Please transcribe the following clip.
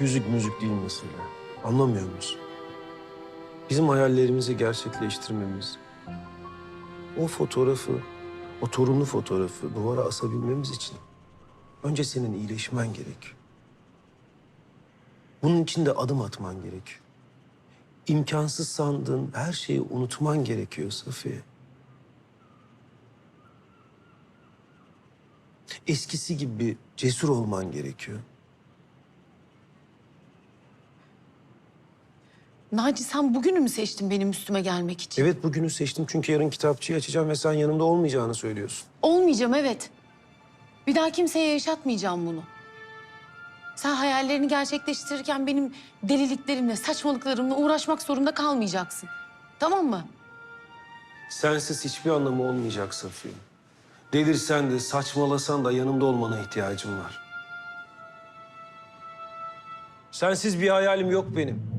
Yüzük müzik değil mesele. Anlamıyor musun? Bizim hayallerimizi gerçekleştirmemiz, o fotoğrafı, o torunlu fotoğrafı duvara asabilmemiz için önce senin iyileşmen gerek. Bunun için de adım atman gerek. İmkansız sandığın her şeyi unutman gerekiyor Safiye. Eskisi gibi cesur olman gerekiyor. Naci sen bugünü mü seçtin benim üstüme gelmek için? Evet bugünü seçtim çünkü yarın kitapçıyı açacağım ve sen yanımda olmayacağını söylüyorsun. Olmayacağım evet. Bir daha kimseye yaşatmayacağım bunu. Sen hayallerini gerçekleştirirken benim deliliklerimle, saçmalıklarımla uğraşmak zorunda kalmayacaksın. Tamam mı? Sensiz hiçbir anlamı olmayacak Safiye. Delirsen de saçmalasan da yanımda olmana ihtiyacım var. Sensiz bir hayalim yok benim.